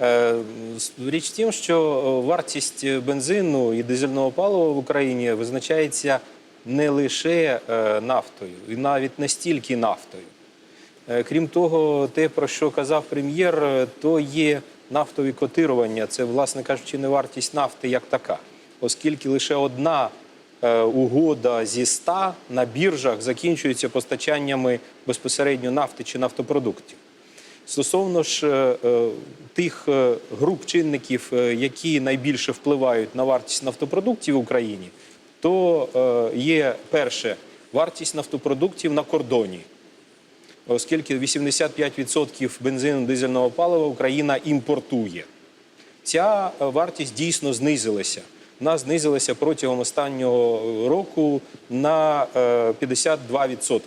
Е, Річ в тім, що е, вартість бензину і дизельного палива в Україні визначається не лише е, нафтою, і навіть не стільки нафтою. Е, Крім того, те, про що казав прем'єр, е, то є нафтові котирування. Це, власне кажучи, не вартість нафти як така, оскільки лише одна е, угода зі 100 на біржах закінчується постачаннями безпосередньо нафти чи нафтопродуктів. Стосовно ж е, е, тих е, груп чинників, які найбільше впливають на вартість нафтопродуктів в Україні, то є перше вартість нафтопродуктів на кордоні, оскільки 85% бензину дизельного палива Україна імпортує. Ця вартість дійсно знизилася. Вона знизилася протягом останнього року на е, 52%.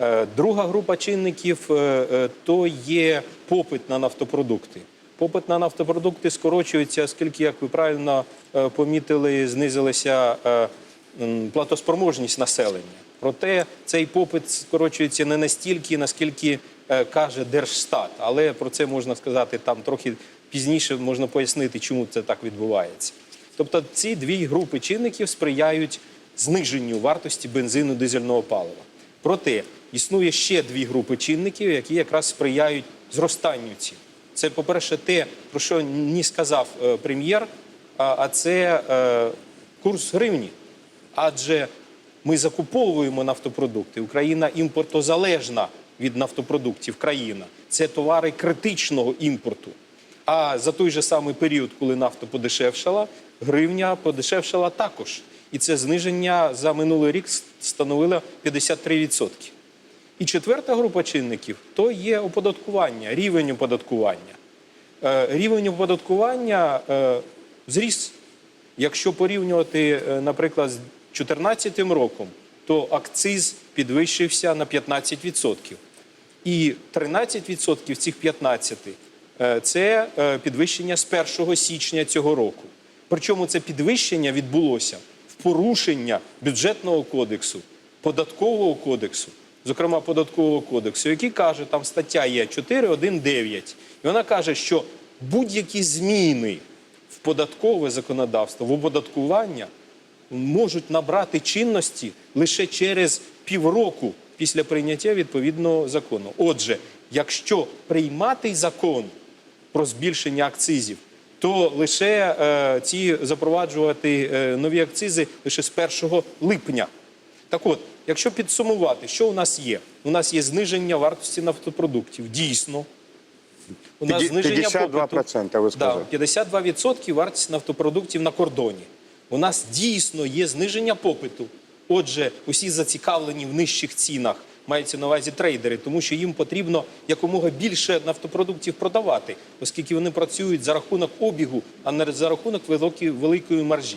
Е, Друга група чинників е, е, то є попит на нафтопродукти. Попит на нафтопродукти скорочується, оскільки, як ви правильно помітили, знизилася платоспроможність населення. Проте цей попит скорочується не настільки, наскільки каже Держстат. Але про це можна сказати там трохи пізніше, можна пояснити, чому це так відбувається. Тобто ці дві групи чинників сприяють зниженню вартості бензину дизельного палива. Проте існує ще дві групи чинників, які якраз сприяють зростанню цін. Це, по-перше, те, про що не сказав е, прем'єр, а, а це е, курс гривні. Адже ми закуповуємо нафтопродукти. Україна імпортозалежна від нафтопродуктів країна. Це товари критичного імпорту. А за той же самий період, коли нафта подешевшала, гривня подешевшала також. І це зниження за минулий рік становило 53%. І четверта група чинників то є оподаткування, рівень оподаткування. Е, Рівень оподаткування е, зріс. Якщо порівнювати, е, наприклад, з 2014 роком, то акциз підвищився на 15%. І 13% цих 15 е, це підвищення з 1 січня цього року. Причому це підвищення відбулося в порушення бюджетного кодексу, податкового кодексу, зокрема податкового кодексу, який каже, там стаття є 4.1.9. І вона каже, що будь-які зміни в податкове законодавство, в оподаткування можуть набрати чинності лише через півроку після прийняття відповідного закону. Отже, якщо приймати закон про збільшення акцизів, то лише е, ці запроваджувати е, нові акцизи лише з 1 липня. Так от, якщо підсумувати, що у нас є? У нас є зниження вартості нафтопродуктів. Дійсно. У нас зниження 52% попиту. ви сказали. Да, 52% вартість нафтопродуктів на кордоні. У нас дійсно є зниження попиту. Отже, усі зацікавлені в нижчих цінах мається на увазі трейдери, тому що їм потрібно якомога більше нафтопродуктів продавати, оскільки вони працюють за рахунок обігу, а не за рахунок великої, великої маржі.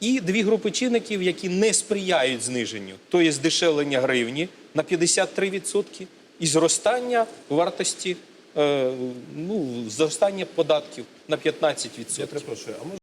І дві групи чинників, які не сприяють зниженню, то є здешевлення гривні на 53% і зростання вартості, е, ну, зростання податків на 15%. Я перепрошую, а може